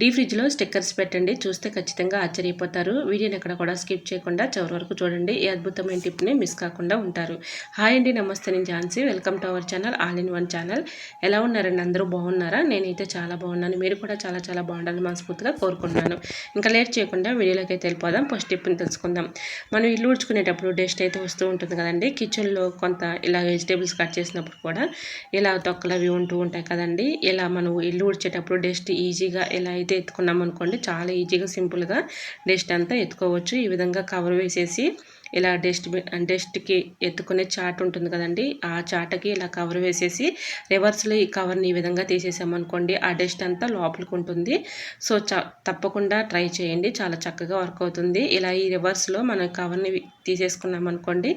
D ఫ్రిడ్జ్లో stickers పెట్టండి. చూస్తే ఖచ్చితంగా ఆశ్చర్యపోతారు. వీడియోని ఎక్కడ కూడా స్కిప్ చేయకుండా చివరి వరకు చూడండి. ఈ అద్భుతమైన టిప్ని మిస్ కాకుండా ఉంటారు. హాయ్ అండి. నమస్తే. నేను Jhansi. Welcome to our channel all in one channel. ఎలా ఉన్నారండి? అందరూ బాగున్నారా? నేనైతే చాలా బాగున్నాను. మీరు కూడా చాలా చాలా బాగుండాలని మనస్ఫూర్తిగా కోరుకున్నాను ఇంకా లేట్ చేయకుండా వీడియోలోకి అయితే వెళ్ళిపోదాం. ఫస్ట్ టిప్ని తెలుసుకుందాం. మనం ఇల్లు ఊడ్చుకునేటప్పుడు డస్ట్ అయితే వస్తూ ఉంటుంది కదండి. కిచెన్లో కొంత ఇలా వెజిటేబుల్స్ కట్ చేసినప్పుడు కూడా ఇలా తొక్కలు అవి ఉంటూ ఉంటాయి కదండి. ఇలా మనం ఇల్లు ఉడిచేటప్పుడు డస్ట్ ఈజీగా ఎలా అయితే ఎత్తుకున్నాం అనుకోండి చాలా ఈజీగా సింపుల్గా డస్ట్ అంతా ఎత్తుకోవచ్చు. ఈ విధంగా కవర్ వేసేసి ఇలా డస్ట్ డస్ట్కి ఎత్తుకునే చాట్ ఉంటుంది కదండి ఆ చాటకి ఇలా కవర్ వేసేసి రివర్స్లో ఈ కవర్ని ఈ విధంగా తీసేసామనుకోండి ఆ డస్ట్ అంతా లోపలికి ఉంటుంది. సో తప్పకుండా ట్రై చేయండి చాలా చక్కగా వర్క్ అవుతుంది. ఇలా ఈ రివర్స్లో మనం కవర్ని తీసేసుకున్నాం అనుకోండి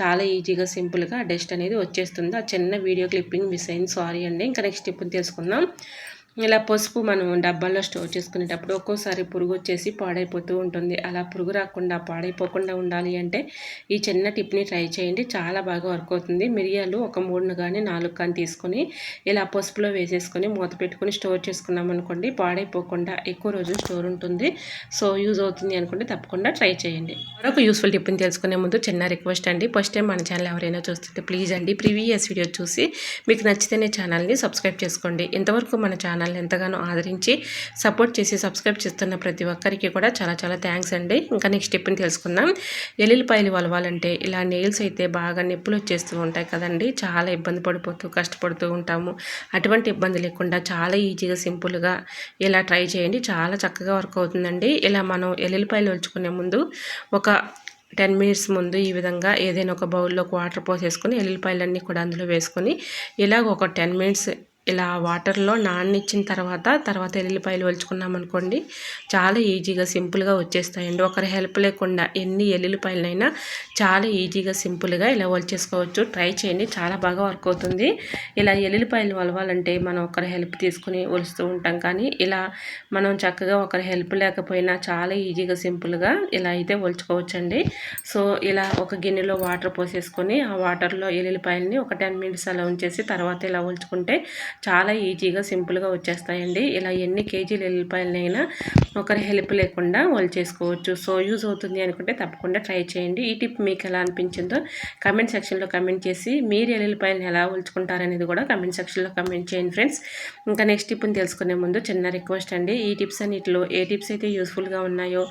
చాలా ఈజీగా సింపుల్గా డస్ట్ అనేది వచ్చేస్తుంది. ఆ చిన్న వీడియో క్లిప్పింగ్ మిస్ అయింది సారీ అండి. ఇంకా నెక్స్ట్ ఇప్పుడు తెలుసుకుందాం. ఇలా పసుపు మనం డబ్బాల్లో స్టోర్ చేసుకునేటప్పుడు ఒక్కోసారి పురుగు వచ్చేసి పాడైపోతూ ఉంటుంది. అలా పురుగు రాకుండా పాడైపోకుండా ఉండాలి అంటే ఈ చిన్న టిప్ని ట్రై చేయండి. చాలా బాగా వర్క్ అవుతుంది. మిరియాలు ఒక మూడును కానీ నాలుగు కానీ తీసుకొని ఇలా పసుపులో వేసేసుకొని మూత పెట్టుకొని స్టోర్ చేసుకున్నాం అనుకోండి పాడైపోకుండా ఎక్కువ రోజులు స్టోర్ ఉంటుంది. సో యూజ్ అవుతుంది అనుకుంటే తప్పకుండా ట్రై చేయండి. మరొక యూస్ఫుల్ టిప్ని తెలుసుకునే ముందు చిన్న రిక్వెస్ట్ అండి. ఫస్ట్ టైం మన ఛానల్ ఎవరైనా చూస్తుంటే ప్లీజ్ అండి ప్రీవియస్ వీడియో చూసి మీకు నచ్చితేనే ఛానల్ని సబ్స్క్రైబ్ చేసుకోండి. ఇంతవరకు మన ఛానల్ ఛానల్ని ఎంతగానో ఆదరించి సపోర్ట్ చేసి సబ్స్క్రైబ్ చేస్తున్న ప్రతి ఒక్కరికి కూడా చాలా చాలా థ్యాంక్స్ అండి. ఇంకా నెక్స్ట్ స్టెప్ని తెలుసుకుందాం. ఎల్లుల్లిపాయలు వలవాలంటే ఇలా నెయిల్స్ అయితే బాగా నొప్పులు వచ్చేస్తూ ఉంటాయి కదండి. చాలా ఇబ్బంది పడిపోతూ కష్టపడుతూ ఉంటాము. అటువంటి ఇబ్బంది లేకుండా చాలా ఈజీగా సింపుల్గా ఇలా ట్రై చేయండి. చాలా చక్కగా వర్క్ అవుతుందండి. ఇలా మనం ఎల్లుల్లిపాయలు వల్చుకునే ముందు ఒక టెన్ మినిట్స్ ముందు ఈ విధంగా ఏదైనా ఒక బౌల్లోకి వాటర్ పోసేసుకొని ఎల్లుల్లిపాయలన్నీ కూడా అందులో వేసుకొని ఇలాగ ఒక టెన్ మినిట్స్ ఇలా వాటర్లో నాననిచ్చిన తర్వాత తర్వాత ఎల్లుల్లిపాయలు వలుచుకున్నామనుకోండి చాలా ఈజీగా సింపుల్గా వచ్చేస్తాయండి. ఒకరి హెల్ప్ లేకుండా ఎన్ని ఎల్లుల్లిపాయలైనా చాలా ఈజీగా సింపుల్గా ఇలా వలిచేసుకోవచ్చు ట్రై చేయండి చాలా బాగా వర్క్ అవుతుంది. ఇలా ఎల్లుల్లిపాయలు వలవాలంటే మనం ఒకరి హెల్ప్ తీసుకుని వలుస్తూ ఉంటాం. కానీ ఇలా మనం చక్కగా ఒకరి హెల్ప్ లేకపోయినా చాలా ఈజీగా సింపుల్గా ఇలా అయితే వలుచుకోవచ్చండి సో ఇలా ఒక గిన్నెలో వాటర్ పోసేసుకొని ఆ వాటర్లో ఎల్లుల్లిపాయలని ఒక టెన్ మినిట్స్ అలా ఉంచేసి తర్వాత ఇలా వలుచుకుంటే చాలా ఈజీగా సింపుల్గా వచ్చేస్తాయండి. ఇలా ఎన్ని కేజీలు ఎల్లిపాయలైనా ఒకరి హెల్ప్ లేకుండా వాళ్ళు చేసుకోవచ్చు. సో యూజ్ అవుతుంది అనుకుంటే తప్పకుండా ట్రై చేయండి. ఈ టిప్ మీకు ఎలా అనిపించిందో కమెంట్ సెక్షన్లో కమెంట్ చేసి మీరు ఎల్లిపాయలను ఎలా ఉల్చుకుంటారనేది కూడా కమెంట్ సెక్షన్లో కమెంట్ చేయండి ఫ్రెండ్స్. ఇంకా నెక్స్ట్ టిప్ని తెలుసుకునే ముందు చిన్న రిక్వెస్ట్ అండి. ఈ టిప్స్ అన్నిటిలో ఏ టిప్స్ అయితే యూస్ఫుల్గా ఉన్నాయో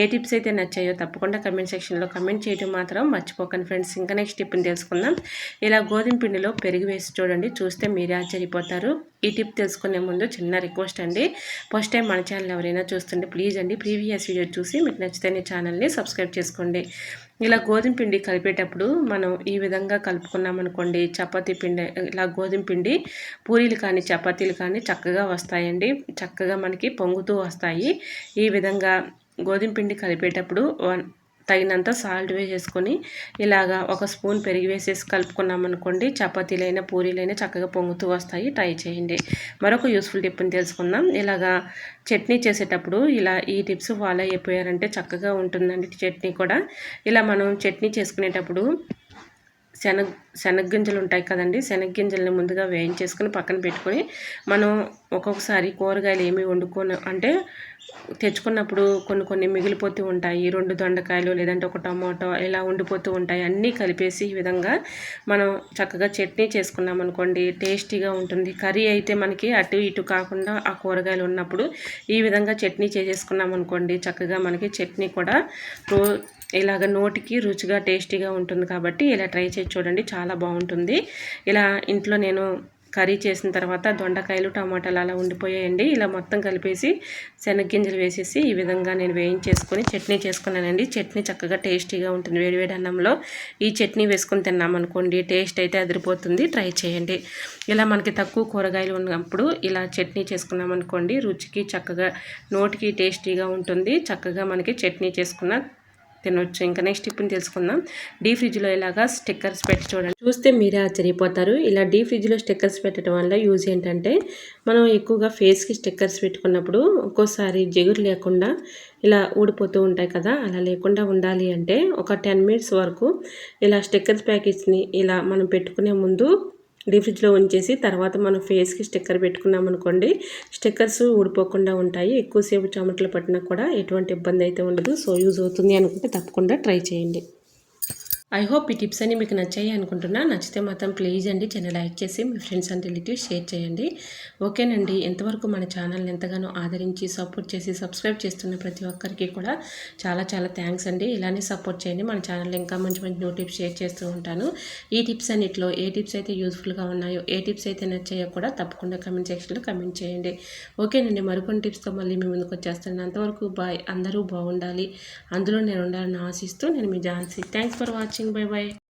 ఏ టిప్స్ అయితే నచ్చాయో తప్పకుండా కమెంట్ సెక్షన్లో కమెంట్ చేయడం మాత్రం మర్చిపోకండి ఫ్రెండ్స్. ఇంకా నెక్స్ట్ టిప్ని తెలుసుకుందాం. ఇలా గోధుమ పిండిలో పెరుగు వేసి చూడండి. చూస్తే మీరే ఆశ్చర్యపోతారు. అవుతారు ఈ టిప్ తెలుసుకునే ముందు చిన్న రిక్వెస్ట్ అండి. ఫస్ట్ టైం మన ఛానల్ ఎవరైనా చూస్తుంటే ప్లీజ్ అండి ప్రీవియస్ వీడియో చూసి మీకు నచ్చితే ఛానల్ని సబ్స్క్రైబ్ చేసుకోండి. ఇలా గోధుమ పిండి కలిపేటప్పుడు మనం ఈ విధంగా కలుపుకున్నాం అనుకోండి చపాతీ పిండి ఇలా గోధుమ పిండి పూరీలు కానీ చపాతీలు కానీ చక్కగా వస్తాయండి. చక్కగా మనకి పొంగుతూ వస్తాయి. ఈ విధంగా గోధుమ పిండి కలిపేటప్పుడు తగినంత సాల్ట్ వేసేసుకొని ఇలాగా ఒక స్పూన్ పెరిగి వేసేసి కలుపుకున్నాం అనుకోండి చపాతీలైనా పూరీలైనా చక్కగా పొంగుతూ వస్తాయి. ట్రై చేయండి. మరొక యూస్ఫుల్ టిప్ని తెలుసుకుందాం. ఇలాగా చట్నీ చేసేటప్పుడు ఇలా ఈ టిప్స్ ఫాలో అయిపోయారంటే చక్కగా ఉంటుందండి చట్నీ కూడా. ఇలా మనం చట్నీ చేసుకునేటప్పుడు శనగ శనగ్గింజలు ఉంటాయి కదండి. శనగగింజల్ని ముందుగా వేయించేసుకొని పక్కన పెట్టుకొని మనం ఒక్కొక్కసారి కూరగాయలు ఏమి వండుకొని అంటే తెచ్చుకున్నప్పుడు కొన్ని కొన్ని మిగిలిపోతూ ఉంటాయి. రెండు దొండకాయలు లేదంటే ఒక టమాటో ఇలా ఉండిపోతూ ఉంటాయి. అన్నీ కలిపేసి ఈ విధంగా మనం చక్కగా చట్నీ చేసుకున్నాం అనుకోండి. టేస్టీగా ఉంటుంది. కర్రీ అయితే మనకి అటు ఇటు కాకుండా ఆ కూరగాయలు ఉన్నప్పుడు ఈ విధంగా చట్నీ చేసేసుకున్నాం అనుకోండి. చక్కగా మనకి చట్నీ కూడా రో ఇలాగ నోటికి రుచిగా టేస్టీగా ఉంటుంది కాబట్టి ఇలా ట్రై చేసి చూడండి. చాలా బాగుంటుంది. ఇలా ఇంట్లో నేను కర్రీ చేసిన తర్వాత దొండకాయలు టమాటాలు అలా ఉండిపోయాయండి. ఇలా మొత్తం కలిపేసి శనగ్గింజలు వేసేసి ఈ విధంగా నేను వేయించేసుకొని చట్నీ చేసుకున్నానండి. చట్నీ చక్కగా టేస్టీగా ఉంటుంది. వేడివేడి అన్నంలో ఈ చట్నీ వేసుకొని తిన్నామనుకోండి టేస్ట్ అయితే అదిరిపోతుంది. ట్రై చేయండి. ఇలా మనకి తక్కువ కూరగాయలు ఉన్నప్పుడు ఇలా చట్నీ చేసుకున్నామనుకోండి రుచికి చక్కగా నోటికి టేస్టీగా ఉంటుంది. చక్కగా మనకి చట్నీ చేసుకున్న తినొచ్చు. ఇంకా నెక్స్ట్ ఇప్పుడు తెలుసుకుందాం. డీ ఫ్రిడ్జ్లో ఇలాగా స్టిక్కర్స్ పెట్టి చూడండి. చూస్తే మీరే ఆశ్చర్యపోతారు. ఇలా డీ ఫ్రిడ్జ్లో స్టిక్కర్స్ పెట్టడం వల్ల యూజ్ ఏంటంటే మనం ఎక్కువగా ఫేస్కి స్టిక్కర్స్ పెట్టుకున్నప్పుడు ఒక్కోసారి జిగురు లేకుండా ఇలా ఊడిపోతూ ఉంటాయి కదా అలా లేకుండా ఉండాలి అంటే ఒక టెన్ మినిట్స్ వరకు ఇలా స్టిక్కర్స్ ప్యాకెట్స్ని ఇలా మనం పెట్టుకునే ముందు డీప్ ఫ్రిడ్జ్లో ఉంచేసి తర్వాత మనం ఫేస్కి స్టిక్కర్ పెట్టుకున్నాం అనుకోండి స్టిక్కర్స్ ఊడిపోకుండా ఉంటాయి. ఎక్కువసేపు చెమటలు పట్టినా కూడా ఎటువంటి ఇబ్బంది అయితే ఉండదు. సో యూజ్ అవుతుంది అనుకుంటే తప్పకుండా ట్రై చేయండి. ఐ హోప్ ఈ టిప్స్ అన్ని మీకు నచ్చాయి అనుకుంటున్నా. నచ్చితే మాత్రం ప్లీజ్ అండి ఛానల్ లైక్ చేసి మీ ఫ్రెండ్స్ అండ్ రిలేటివ్స్ షేర్ చేయండి. ఓకేనండి ఎంతవరకు మన ఛానల్ని ఎంతగానో ఆదరించి సపోర్ట్ చేసి సబ్స్క్రైబ్ చేస్తున్న ప్రతి ఒక్కరికి కూడా చాలా చాలా థ్యాంక్స్ అండి. ఇలానే సపోర్ట్ చేయండి. మన ఛానల్లో ఇంకా మంచి మంచి న్యూ టిప్స్ షేర్ చేస్తూ ఉంటాను. ఈ టిప్స్ అన్నిట్లో ఏ టిప్స్ అయితే యూస్ఫుల్గా ఉన్నాయో ఏ టిప్స్ అయితే నచ్చాయో కూడా తప్పకుండా కమెంట్ సెక్షన్లో కమెంట్ చేయండి. ఓకేనండి మరికొన్ని టిప్స్తో మళ్ళీ మీ ముందుకు వచ్చేస్తాను. అంతవరకు బాయ్ అందరూ బాగుండాలి. అందులో నేను ఉండాలని ఆశిస్తూ నేను మీ Jhansi. Thanks for watching Xin.